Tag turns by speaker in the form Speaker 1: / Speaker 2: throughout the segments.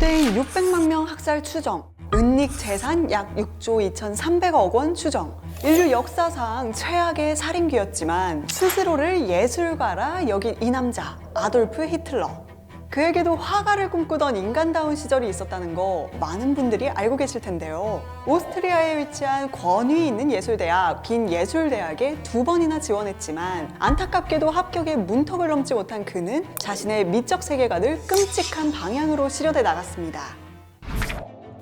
Speaker 1: 600만 명 학살 추정, 은닉 재산 약 6조 2,300억 원 추정. 인류 역사상 최악의 살인귀였지만 스스로를 예술가라 여긴 이 남자 아돌프 히틀러. 그에게도 화가를 꿈꾸던 인간다운 시절이 있었다는 거 많은 분들이 알고 계실 텐데요. 오스트리아에 위치한 권위 있는 예술대학 빈 예술대학에 두 번이나 지원했지만 안타깝게도 합격의 문턱을 넘지 못한 그는 자신의 미적 세계관을 끔찍한 방향으로 실현해 나갔습니다.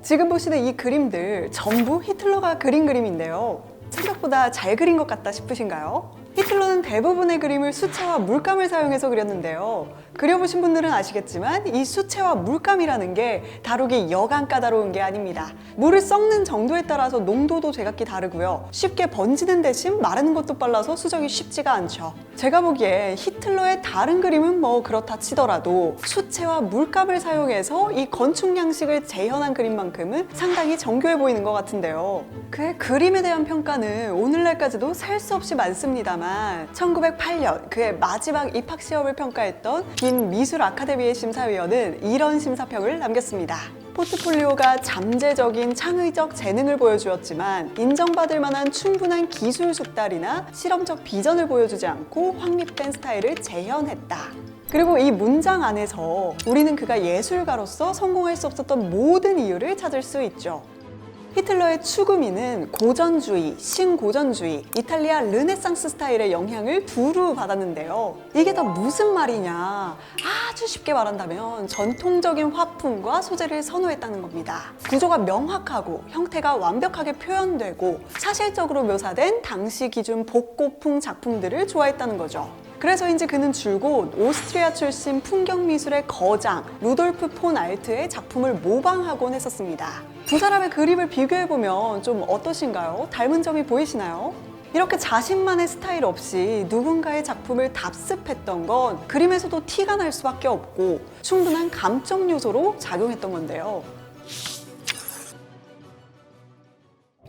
Speaker 1: 지금 보시는 이 그림들 전부 히틀러가 그린 그림인데요. 생각보다 잘 그린 것 같다 싶으신가요? 히틀러는 대부분의 그림을 수채화 물감을 사용해서 그렸는데요. 그려보신 분들은 아시겠지만 이 수채화 물감이라는 게 다루기 여간 까다로운 게 아닙니다. 물을 썩는 정도에 따라서 농도도 제각기 다르고요. 쉽게 번지는 대신 마르는 것도 빨라서 수정이 쉽지가 않죠. 제가 보기에 히틀러의 다른 그림은 뭐 그렇다 치더라도 수채화 물감을 사용해서 이 건축 양식을 재현한 그림만큼은 상당히 정교해 보이는 것 같은데요. 그의 그림에 대한 평가는 오늘날까지도 셀 수 없이 많습니다 만 1908년 그의 마지막 입학 시험을 평가했던 빈 미술 아카데미의 심사위원은 이런 심사평을 남겼습니다. 포트폴리오가 잠재적인 창의적 재능을 보여주었지만 인정받을 만한 충분한 기술 숙달이나 실험적 비전을 보여주지 않고 확립된 스타일을 재현했다. 그리고 이 문장 안에서 우리는 그가 예술가로서 성공할 수 없었던 모든 이유를 찾을 수 있죠. 히틀러의 추구미는 고전주의, 신고전주의, 이탈리아 르네상스 스타일의 영향을 두루 받았는데요. 이게 다 무슨 말이냐? 아주 쉽게 말한다면 전통적인 화풍과 소재를 선호했다는 겁니다. 구조가 명확하고 형태가 완벽하게 표현되고 사실적으로 묘사된 당시 기준 복고풍 작품들을 좋아했다는 거죠. 그래서인지 그는 줄곧 오스트리아 출신 풍경미술의 거장 루돌프 폰 알트의 작품을 모방하곤 했었습니다. 두 사람의 그림을 비교해보면 좀 어떠신가요? 닮은 점이 보이시나요? 이렇게 자신만의 스타일 없이 누군가의 작품을 답습했던 건 그림에서도 티가 날 수밖에 없고 충분한 감정 요소로 작용했던 건데요.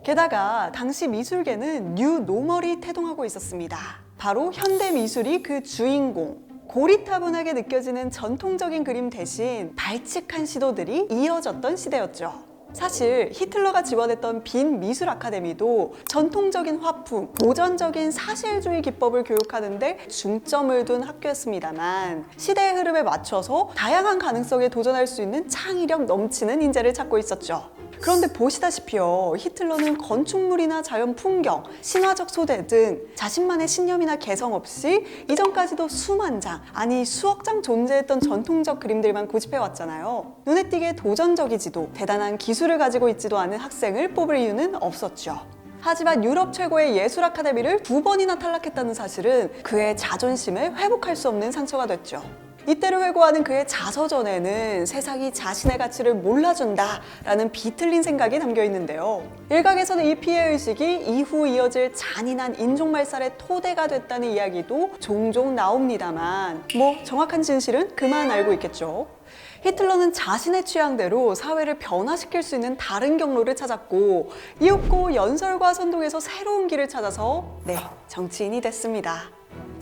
Speaker 1: 게다가 당시 미술계는 뉴 노멀이 태동하고 있었습니다. 바로 현대 미술이 그 주인공. 고리타분하게 느껴지는 전통적인 그림 대신 발칙한 시도들이 이어졌던 시대였죠. 사실 히틀러가 지원했던 빈 미술 아카데미도 전통적인 화풍, 고전적인 사실주의 기법을 교육하는데 중점을 둔 학교였습니다만 시대의 흐름에 맞춰서 다양한 가능성에 도전할 수 있는 창의력 넘치는 인재를 찾고 있었죠. 그런데 보시다시피요, 히틀러는 건축물이나 자연 풍경, 신화적 소재 등 자신만의 신념이나 개성 없이 이전까지도 수만 장, 아니 수억 장 존재했던 전통적 그림들만 고집해왔잖아요. 눈에 띄게 도전적이지도 대단한 기술을 가지고 있지도 않은 학생을 뽑을 이유는 없었죠. 하지만 유럽 최고의 예술 아카데미를 두 번이나 탈락했다는 사실은 그의 자존심에 회복할 수 없는 상처가 됐죠. 이때를 회고하는 그의 자서전에는 세상이 자신의 가치를 몰라준다라는 비틀린 생각이 담겨 있는데요. 일각에서는 이 피해의식이 이후 이어질 잔인한 인종말살의 토대가 됐다는 이야기도 종종 나옵니다만, 뭐, 정확한 진실은 그만 알고 있겠죠. 히틀러는 자신의 취향대로 사회를 변화시킬 수 있는 다른 경로를 찾았고, 이윽고 연설과 선동에서 새로운 길을 찾아서, 네, 정치인이 됐습니다.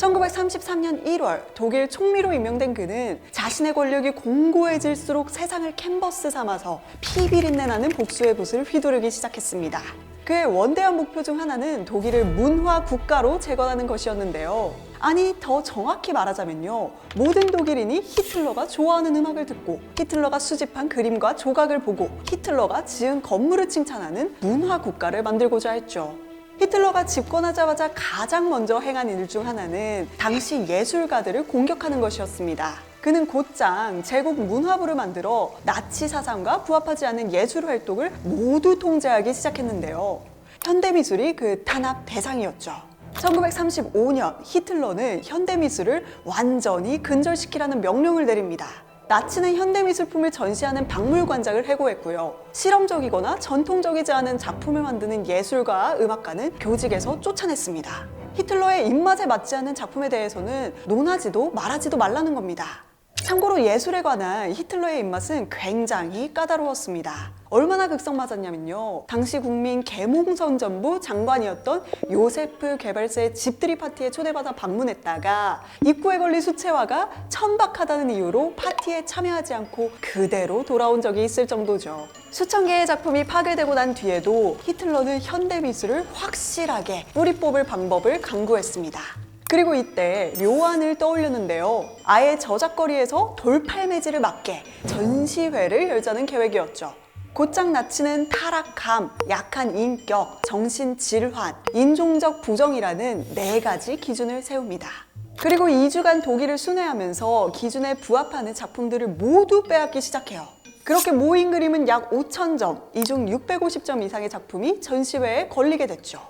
Speaker 1: 1933년 1월 독일 총리로 임명된 그는 자신의 권력이 공고해질수록 세상을 캔버스 삼아서 피비린내 나는 복수의 붓을 휘두르기 시작했습니다. 그의 원대한 목표 중 하나는 독일을 문화 국가로 재건하는 것이었는데요. 아니 더 정확히 말하자면요 모든 독일인이 히틀러가 좋아하는 음악을 듣고 히틀러가 수집한 그림과 조각을 보고 히틀러가 지은 건물을 칭찬하는 문화 국가를 만들고자 했죠. 히틀러가 집권하자마자 가장 먼저 행한 일 중 하나는 당시 예술가들을 공격하는 것이었습니다. 그는 곧장 제국 문화부를 만들어 나치 사상과 부합하지 않는 예술 활동을 모두 통제하기 시작했는데요. 현대미술이 그 탄압 대상이었죠. 1935년 히틀러는 현대미술을 완전히 근절시키라는 명령을 내립니다. 나치는 현대미술품을 전시하는 박물관장을 해고했고요. 실험적이거나 전통적이지 않은 작품을 만드는 예술가, 음악가는 교직에서 쫓아냈습니다. 히틀러의 입맛에 맞지 않는 작품에 대해서는 논하지도 말하지도 말라는 겁니다. 참고로 예술에 관한 히틀러의 입맛은 굉장히 까다로웠습니다. 얼마나 극성맞았냐면요. 당시 국민 계몽선전부 장관이었던 요세프 게발스의 집들이 파티에 초대받아 방문했다가 입구에 걸린 수채화가 천박하다는 이유로 파티에 참여하지 않고 그대로 돌아온 적이 있을 정도죠. 수천 개의 작품이 파괴되고 난 뒤에도 히틀러는 현대 미술을 확실하게 뿌리 뽑을 방법을 강구했습니다. 그리고 이때 묘안을 떠올렸는데요. 아예 저작거리에서 돌팔매질을 막게 전시회를 열자는 계획이었죠. 곧장 나치는 타락함, 약한 인격, 정신 질환, 인종적 부정이라는 네 가지 기준을 세웁니다. 그리고 2주간 독일을 순회하면서 기준에 부합하는 작품들을 모두 빼앗기 시작해요. 그렇게 모인 그림은 약 5,000점, 이 중 650점 이상의 작품이 전시회에 걸리게 됐죠.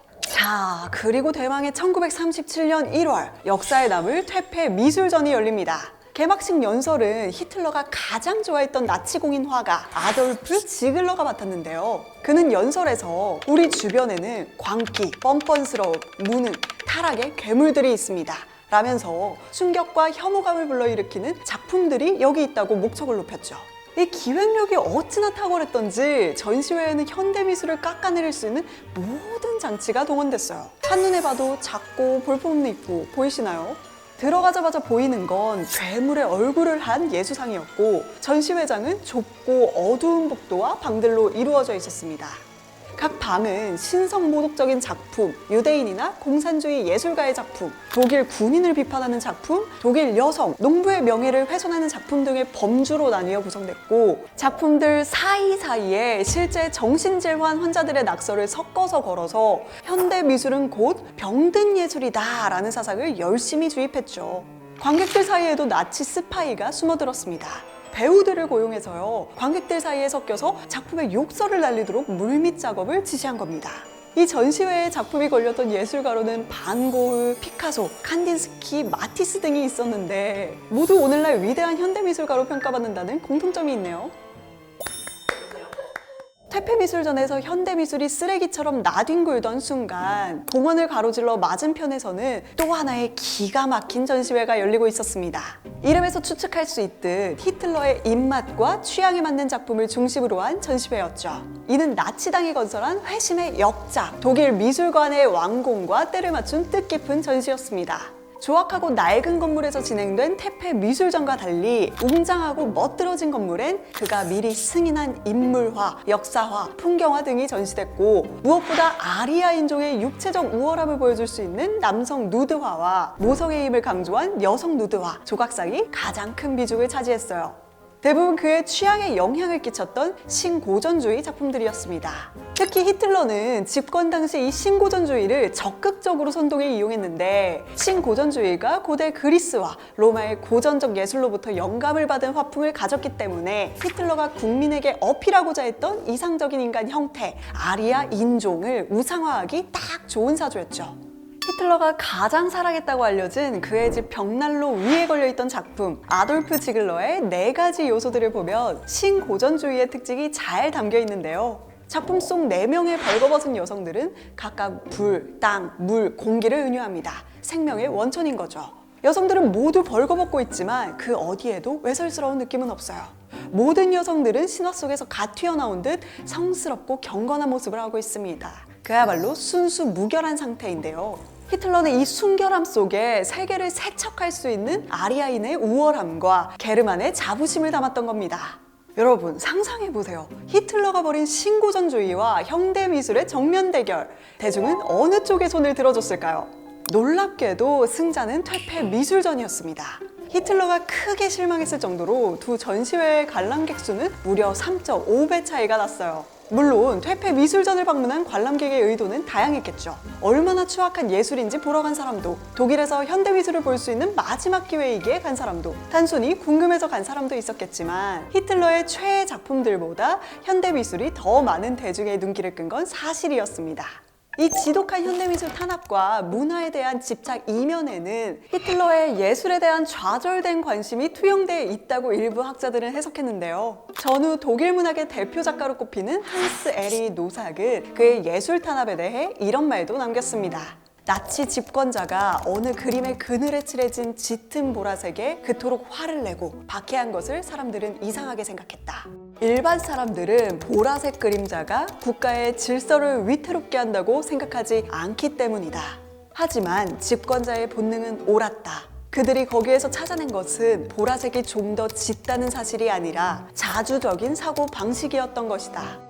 Speaker 1: 자, 그리고 대망의 1937년 1월, 역사에 남을 퇴폐 미술전이 열립니다. 개막식 연설은 히틀러가 가장 좋아했던 나치 공인 화가 아돌프 지글러가 맡았는데요. 그는 연설에서 우리 주변에는 광기, 뻔뻔스러움, 무능, 타락의 괴물들이 있습니다. 라면서 충격과 혐오감을 불러일으키는 작품들이 여기 있다고 목적을 높였죠. 이 기획력이 어찌나 탁월했던지 전시회에는 현대미술을 깎아내릴 수 있는 모든 장치가 동원됐어요. 한눈에 봐도 작고 볼품없는 입구 보이시나요? 들어가자마자 보이는 건 괴물의 얼굴을 한 예수상이었고 전시회장은 좁고 어두운 복도와 방들로 이루어져 있었습니다. 각 방은 신성 모독적인 작품, 유대인이나 공산주의 예술가의 작품, 독일 군인을 비판하는 작품, 독일 여성, 농부의 명예를 훼손하는 작품 등의 범주로 나뉘어 구성됐고 작품들 사이사이에 실제 정신질환 환자들의 낙서를 섞어서 걸어서 현대 미술은 곧 병든 예술이다 라는 사상을 열심히 주입했죠. 관객들 사이에도 나치 스파이가 숨어들었습니다. 배우들을 고용해서요 관객들 사이에 섞여서 작품에 욕설을 날리도록 물밑 작업을 지시한 겁니다. 이 전시회에 작품이 걸렸던 예술가로는 반고흐, 피카소, 칸딘스키, 마티스 등이 있었는데 모두 오늘날 위대한 현대미술가로 평가받는다는 공통점이 있네요. 퇴폐미술전에서 현대미술이 쓰레기처럼 나뒹굴던 순간 공원을 가로질러 맞은편에서는 또 하나의 기가 막힌 전시회가 열리고 있었습니다. 이름에서 추측할 수 있듯 히틀러의 입맛과 취향에 맞는 작품을 중심으로 한 전시회였죠. 이는 나치당이 건설한 회심의 역작, 독일 미술관의 완공과 때를 맞춘 뜻깊은 전시였습니다. 조악하고 낡은 건물에서 진행된 태페 미술전과 달리 웅장하고 멋들어진 건물엔 그가 미리 승인한 인물화, 역사화, 풍경화 등이 전시됐고 무엇보다 아리아 인종의 육체적 우월함을 보여줄 수 있는 남성 누드화와 모성의 힘을 강조한 여성 누드화, 조각상이 가장 큰 비중을 차지했어요. 대부분 그의 취향에 영향을 끼쳤던 신고전주의 작품들이었습니다. 특히 히틀러는 집권 당시 이 신고전주의를 적극적으로 선동에 이용했는데 신고전주의가 고대 그리스와 로마의 고전적 예술로부터 영감을 받은 화풍을 가졌기 때문에 히틀러가 국민에게 어필하고자 했던 이상적인 인간 형태, 아리아 인종을 우상화하기 딱 좋은 사조였죠. 히틀러가 가장 사랑했다고 알려진 그의 집 벽난로 위에 걸려있던 작품 아돌프 지글러의 네 가지 요소들을 보면 신고전주의의 특징이 잘 담겨 있는데요. 작품 속 네명의 벌거벗은 여성들은 각각 불, 땅, 물, 공기를 은유합니다. 생명의 원천인 거죠. 여성들은 모두 벌거벗고 있지만 그 어디에도 외설스러운 느낌은 없어요. 모든 여성들은 신화 속에서 갓 튀어나온 듯 성스럽고 경건한 모습을 하고 있습니다. 그야말로 순수 무결한 상태인데요. 히틀러는 이 순결함 속에 세계를 세척할 수 있는 아리아인의 우월함과 게르만의 자부심을 담았던 겁니다. 여러분 상상해 보세요. 히틀러가 벌인 신고전주의와 현대 미술의 정면 대결. 대중은 어느 쪽에 손을 들어줬을까요? 놀랍게도 승자는 퇴폐 미술전이었습니다. 히틀러가 크게 실망했을 정도로 두 전시회의 관람객 수는 무려 3.5배 차이가 났어요. 물론 퇴폐 미술전을 방문한 관람객의 의도는 다양했겠죠. 얼마나 추악한 예술인지 보러 간 사람도, 독일에서 현대 미술을 볼 수 있는 마지막 기회이기에 간 사람도, 단순히 궁금해서 간 사람도 있었겠지만 히틀러의 최애 작품들보다 현대 미술이 더 많은 대중의 눈길을 끈 건 사실이었습니다. 이 지독한 현대미술 탄압과 문화에 대한 집착 이면에는 히틀러의 예술에 대한 좌절된 관심이 투영되어 있다고 일부 학자들은 해석했는데요. 전후 독일 문학의 대표 작가로 꼽히는 한스 에리 노삭은 그의 예술 탄압에 대해 이런 말도 남겼습니다. 나치 집권자가 어느 그림의 그늘에 칠해진 짙은 보라색에 그토록 화를 내고 박해한 것을 사람들은 이상하게 생각했다. 일반 사람들은 보라색 그림자가 국가의 질서를 위태롭게 한다고 생각하지 않기 때문이다. 하지만 집권자의 본능은 옳았다. 그들이 거기에서 찾아낸 것은 보라색이 좀 더 짙다는 사실이 아니라 자주적인 사고 방식이었던 것이다.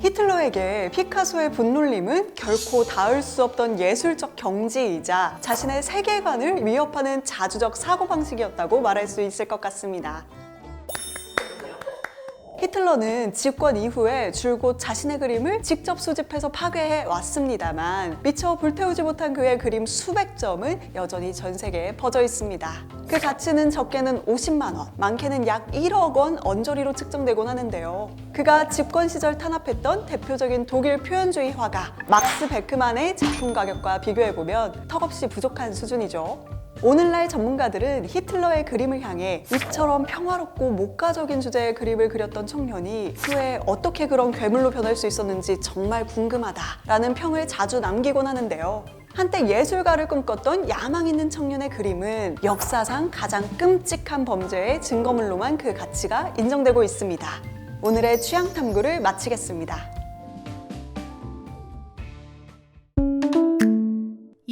Speaker 1: 히틀러에게 피카소의 분놀림은 결코 닿을 수 없던 예술적 경지이자 자신의 세계관을 위협하는 자주적 사고방식이었다고 말할 수 있을 것 같습니다. 히틀러는 집권 이후에 줄곧 자신의 그림을 직접 수집해서 파괴해 왔습니다만 미처 불태우지 못한 그의 그림 수백 점은 여전히 전 세계에 퍼져 있습니다. 그 가치는 적게는 50만 원, 많게는 약 1억 원 언저리로 측정되곤 하는데요. 그가 집권 시절 탄압했던 대표적인 독일 표현주의 화가 막스 베크만의 작품 가격과 비교해 보면 턱없이 부족한 수준이죠. 오늘날 전문가들은 히틀러의 그림을 향해 이처럼 평화롭고 목가적인 주제의 그림을 그렸던 청년이 후에 어떻게 그런 괴물로 변할 수 있었는지 정말 궁금하다라는 평을 자주 남기곤 하는데요. 한때 예술가를 꿈꿨던 야망 있는 청년의 그림은 역사상 가장 끔찍한 범죄의 증거물로만 그 가치가 인정되고 있습니다. 오늘의 취향 탐구를 마치겠습니다.